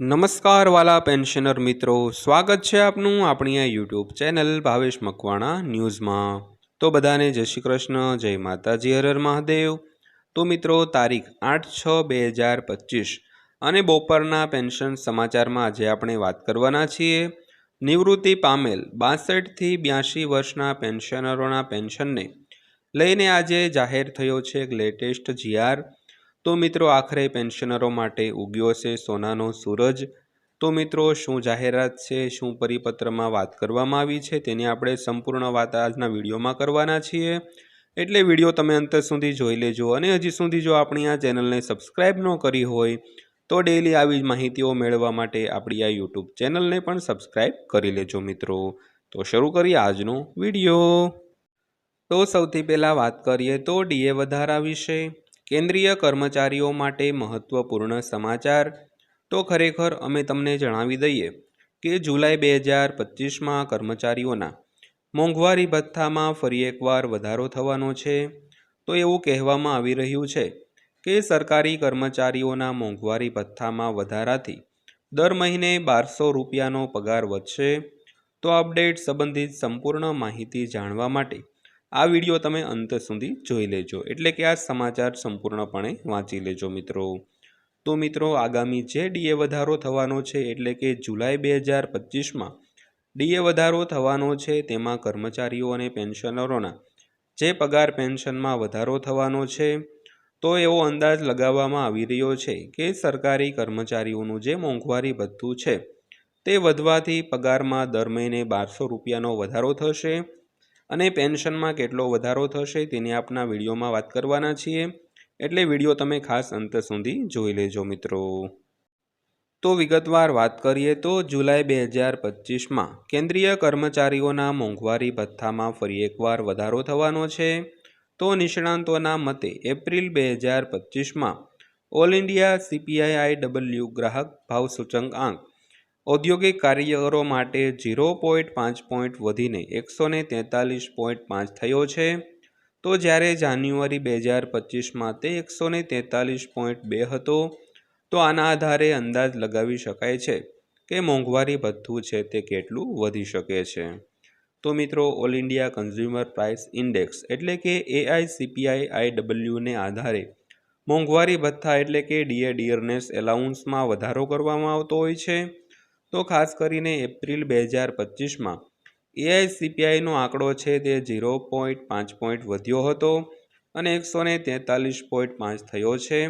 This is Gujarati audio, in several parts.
નમસ્કાર વાલા પેન્શનર મિત્રો, સ્વાગત છે આપનું આપણી આ યુટ્યુબ ચેનલ ભાવેશ મકવાણા ન્યૂઝમાં. તો બધાને જય શ્રી કૃષ્ણ, જય માતાજી હરર મહાદેવ. તો મિત્રો, તારીખ આઠ છ બે હજાર પચીસ અને બપોરના પેન્શન સમાચારમાં આજે આપણે વાત કરવાના છીએ. નિવૃત્તિ પામેલ બાસઠથી બ્યાસી વર્ષના પેન્શનરોના પેન્શનને લઈને આજે જાહેર થયો છે એક લેટેસ્ટ જીઆર. તો મિત્રો આખરે પેન્શનરો માટે ઉગ્યો છે સોનાનો સૂરજ. તો મિત્રો શું જાહેરાત છે, શું પરિપત્રમાં વાત કરવામાં આવી છે તેની આપણે સંપૂર્ણ વાત આજના વિડીયોમાં કરવાના છીએ. એટલે વીડિયો તમે અંત સુધી જોઈ લેજો અને હજી સુધી જો આપણી આ ચેનલને સબસ્ક્રાઈબ ન કરી હોય તો ડેઈલી આવી જ માહિતીઓ મેળવવા માટે આપણી આ યુટ્યુબ ચેનલને પણ સબસ્ક્રાઈબ કરી લેજો મિત્રો. તો શરૂ કરીએ આજનો વીડિયો. તો સૌથી પહેલાં વાત કરીએ તો ડીએ વધારા વિશે. કેન્દ્રીય કર્મચારીઓ માટે મહત્ત્વપૂર્ણ સમાચાર? તો ખરેખર અમે તમને જણાવી દઈએ કે જુલાઈ બે હજાર પચીસમાં કર્મચારીઓના મોંઘવારી ભથ્થામાં ફરી એકવાર વધારો થવાનો છે. તો એવું કહેવામાં આવી રહ્યું છે કે સરકારી કર્મચારીઓના મોંઘવારી ભથ્થામાં વધારાથી દર મહિને બારસો રૂપિયાનો પગાર વધશે. તો અપડેટ સંબંધિત સંપૂર્ણ માહિતી જાણવા માટે આ વીડિયો તમે અંત સુધી જોઈ લેજો. એટલે કે આ સમાચાર સંપૂર્ણપણે વાંચી લેજો મિત્રો. તો મિત્રો, આગામી જે ડીએ વધારો થવાનો છે, એટલે કે જુલાઈ બે હજાર પચીસમાં ડીએ વધારો થવાનો છે, તેમાં કર્મચારીઓ અને પેન્શનરોના જે પગાર પેન્શનમાં વધારો થવાનો છે, તો એવો અંદાજ લગાવવામાં આવી રહ્યો છે કે સરકારી કર્મચારીઓનું જે મોંઘવારી ભથ્થું છે, તે વધવાથી પગારમાં દર મહિને બારસો રૂપિયાનો વધારો થશે. અને પેન્શનમાં કેટલો વધારો થશે તેની આપના વિડીયોમાં વાત કરવાના છીએ. એટલે વીડિયો તમે ખાસ અંત સુધી જોઈ લેજો મિત્રો. તો વિગતવાર વાત કરીએ તો જુલાઈ બે હજાર પચીસમાં કેન્દ્રીય કર્મચારીઓના મોંઘવારી ભથ્થામાં ફરી એકવાર વધારો થવાનો છે. તો નિષ્ણાંતોના મતે એપ્રિલ બે હજાર પચીસમાં ઓલ ઇન્ડિયા સીપીઆઈ ડબલ્યુ ગ્રાહક ભાવ સૂચકાંક આંક ઔદ્યોગિક કાર્યકરો માટે ઝીરો પોઈન્ટ પાંચ પોઈન્ટ વધીને એકસો ને તેતાલીસ પોઈન્ટ પાંચ થયો છે. તો જ્યારે જાન્યુઆરી બે હજાર પચીસમાં તે એકસો ને તેતાલીસ પોઈન્ટ બે હતો, તો આના આધારે અંદાજ લગાવી શકાય છે કે મોંઘવારી ભથ્થું છે તે કેટલું વધી શકે છે. તો મિત્રો, All India Consumer Price Index એટલે કે એઆઈસીપીઆઈ આઈડબલ્યુને આધારે મોંઘવારી ભથ્થા એટલે કે ડીએ ડિયરનેસ એલાઉન્સમાં વધારો કરવામાં આવતો હોય છે. તો ખાસ કરીને એપ્રિલ બે હજાર પચીસમાં એઆઈસીપીઆઈનો આંકડો છે તે ઝીરો પોઈન્ટ પાંચ પોઈન્ટ વધ્યો હતો અને એકસો ને તેતાલીસ પોઈન્ટ પાંચ થયો છે.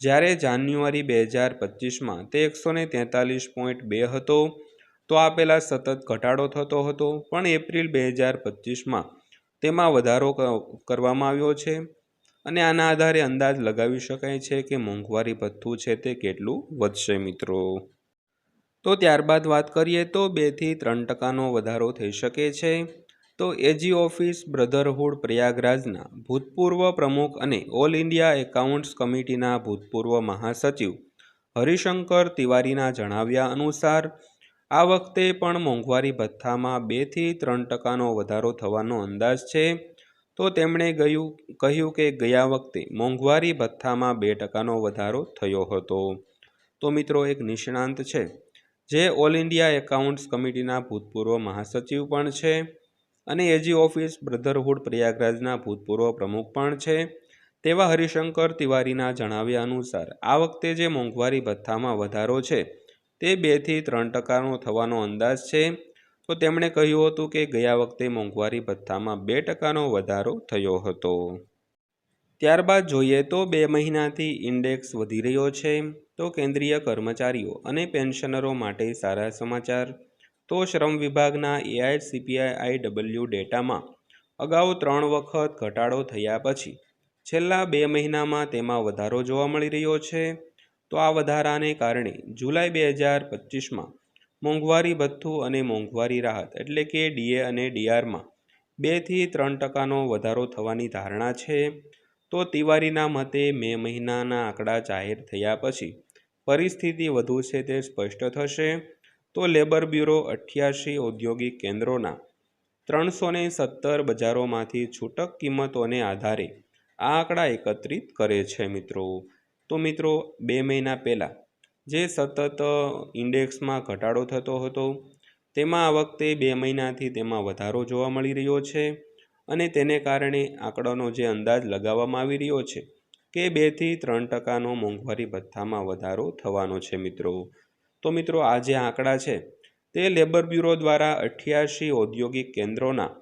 જ્યારે જાન્યુઆરી બે હજાર પચીસમાં તે એકસો ને તેતાલીસ પોઈન્ટ બે હતો, તો આ પહેલાં સતત ઘટાડો થતો હતો. પણ એપ્રિલ બે હજાર પચીસમાં તેમાં વધારો કરવામાં આવ્યો છે અને આના આધારે અંદાજ લગાવી શકાય છે કે મોંઘવારી ભથ્થું છે તે કેટલું વધશે મિત્રો. તો ત્યારબાદ વાત કરીએ તો બેથી ત્રણ ટકાનો વધારો થઈ શકે છે. તો એજી ઓફિસ બ્રધરહુડ પ્રયાગરાજના ભૂતપૂર્વ પ્રમુખ અને ઓલ ઇન્ડિયા એકાઉન્ટ્સ કમિટીના ભૂતપૂર્વ મહાસચિવ હરિશંકર તિવારીના જણાવ્યા અનુસાર, આ વખતે પણ મોંઘવારી ભથ્થામાં બેથી ત્રણ ટકાનો વધારો થવાનો અંદાજ છે. તો તેમણે ગયું, કહ્યું કે ગયા વખતે મોંઘવારી ભથ્થામાં બે ટકાનો વધારો થયો હતો. તો મિત્રો, એક નિષ્ણાંત છે. જે ઓલ ઇન્ડિયા એકાઉન્ટ્સ કમિટીના ભૂતપૂર્વ મહાસચિવ પણ છે અને એજી ઓફિસ બ્રધરહુડ પ્રયાગરાજના ભૂતપૂર્વ પ્રમુખ પણ છે. તેવા હરિશંકર તિવારીના જણાવ્યા અનુસાર, આ વખતે જે મોંઘવારી ભથ્થામાં વધારો છે, તે બેથી ત્રણ ટકાનો થવાનો અંદાજ છે. તો તેમણે કહ્યું હતું કે ગયા વખતે મોંઘવારી ભથ્થામાં બે ટકાનો વધારો થયો હતો. ત્યારબાદ જોઈએ તો બે મહિનાથી ઇન્ડેક્સ વધી રહ્યો છે, તો કેન્દ્રીય કર્મચારીઓ અને પેન્શનરો માટે સારા સમાચાર. તો શ્રમ વિભાગના એઆઈસીપીઆઈ ડબલ્યુ ડેટામાં અગાઉ ત્રણ વખત ઘટાડો થયા પછી છેલ્લા બે મહિનામાં તેમાં વધારો જોવા મળી રહ્યો છે. તો આ વધારાને કારણે જુલાઈ બે હજાર પચીસમાં મોંઘવારી ભથ્થું અને મોંઘવારી રાહત એટલે કે ડીએ અને ડીઆરમાં બેથી ત્રણ ટકાનો વધારો થવાની ધારણા છે. તો તિવારીના મતે મે મહિનાના આંકડા જાહેર થયા પછી પરિસ્થિતિ વધુ છે તે સ્પષ્ટ થશે. તો લેબર બ્યુરો અઠ્યાસી ઔદ્યોગિક કેન્દ્રોના ત્રણસો ને સત્તર બજારોમાંથી છૂટક કિંમતોને આધારે આ આંકડા એકત્રિત કરે છે મિત્રો. તો મિત્રો, બે મહિના પહેલાં જે સતત ઇન્ડેક્સમાં ઘટાડો થતો હતો, તેમાં આ વખતે બે મહિનાથી તેમાં વધારો જોવા મળી રહ્યો છે. અને તેને કારણે આંકડાનો જે અંદાજ લગાવવામાં આવી રહ્યો છે કે બેથી ત્રણ ટકાનો મોંઘવારી ભથ્થામાં વધારો થવાનો છે મિત્રો. તો મિત્રો, આ જે આંકડા છે તે લેબર બ્યુરો દ્વારા અઠ્યાસી ઔદ્યોગિક કેન્દ્રોના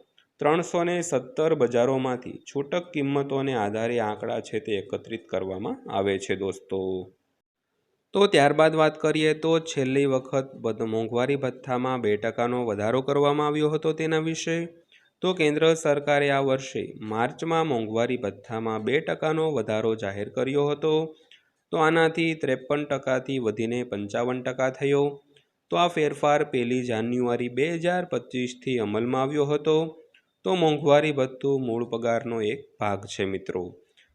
ત્રણસો ને સત્તર બજારોમાંથી છૂટક કિંમતોને આધારે આંકડા છે તે એકત્રિત કરવામાં આવે છે દોસ્તો. તો ત્યારબાદ વાત કરીએ તો છેલ્લી વખત મોંઘવારી ભથ્થામાં બે ટકાનો વધારો કરવામાં આવ્યો હતો તેના વિશે. તો કેન્દ્ર સરકારે આ વર્ષે માર્ચમાં મોંઘવારી ભથ્થામાં બે ટકાનો વધારો જાહેર કર્યો હતો. તો આનાથી ત્રેપન ટકાથી વધીને પંચાવન ટકા થયો. તો આ ફેરફાર પહેલી જાન્યુઆરી બે હજાર પચીસથી અમલમાં આવ્યો હતો. તો મોંઘવારી ભથ્થું મૂળ પગારનો એક ભાગ છે મિત્રો.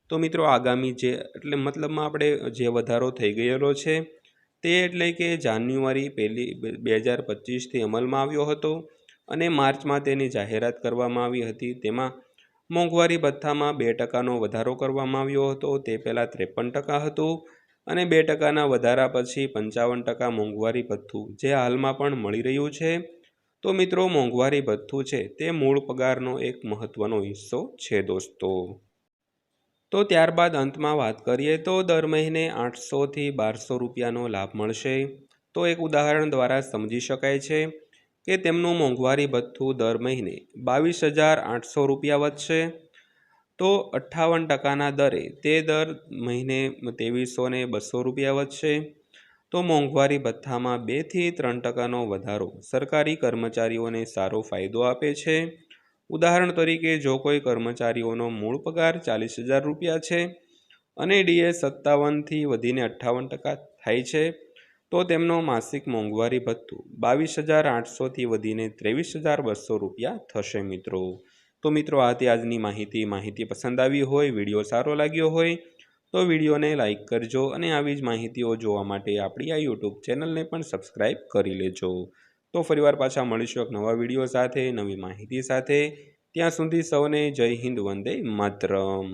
તો મિત્રો આગામી જે એટલે મતલબમાં આપણે જે વધારો થઈ ગયેલો છે તે એટલે કે જાન્યુઆરી પહેલી બે હજાર પચીસથી અમલમાં આવ્યો હતો. અને માર્ચમાં તેની જાહેરાત કરવામાં આવી હતી. તેમાં મોંઘવારી ભથ્થામાં બે ટકાનો વધારો કરવામાં આવ્યો હતો. તે પહેલાં ત્રેપન ટકા હતું અને બે ટકાના વધારા પછી પંચાવન ટકા મોંઘવારી ભથ્થું જે હાલમાં પણ મળી રહ્યું છે. તો મિત્રો, મોંઘવારી ભથ્થું છે તે મૂળ પગારનો એક મહત્ત્વનો હિસ્સો છે દોસ્તો. તો ત્યારબાદ અંતમાં વાત કરીએ તો દર મહિને આઠસોથી બારસો રૂપિયાનો લાભ મળશે. તો એક ઉદાહરણ દ્વારા સમજી શકાય છે. કે તેમનું મોંઘવારી ભથ્થું દર મહિને બાવીસ હજાર આઠસો રૂપિયા વધશે? તો અઠ્ઠાવન ટકાના દરે તે દર મહિને ત્રેવીસો ને બસો રૂપિયા વધશે. તો મોંઘવારી ભથ્થામાં બેથી ત્રણ ટકાનો વધારો સરકારી કર્મચારીઓને સારો ફાયદો આપે છે. ઉદાહરણ તરીકે, જો કોઈ કર્મચારીઓનો મૂળ પગાર ચાલીસ હજાર રૂપિયા છે અને ડીએ સત્તાવનથી વધીને અઠ્ઠાવન ટકા થાય છે તો તેમનો માસિક મોંઘવારી ભથ્થું બાવીસ હજાર આઠસોથી વધીને ત્રેવીસ હજાર બસો રૂપિયા થશે મિત્રો. તો મિત્રો, આ તે આજની માહિતી. માહિતી પસંદ આવી હોય, વીડિયો સારો લાગ્યો હોય, તો વિડીયોને લાઇક કરજો અને આવી જ માહિતીઓ જોવા માટે આપણી આ યુટ્યુબ ચેનલને પણ સબસ્ક્રાઈબ કરી લેજો. તો ફરીવાર પાછા મળીશું એક નવા વીડિયો સાથે, નવી માહિતી સાથે. ત્યાં સુધી સૌને જય હિન્દ, વંદે માતરમ.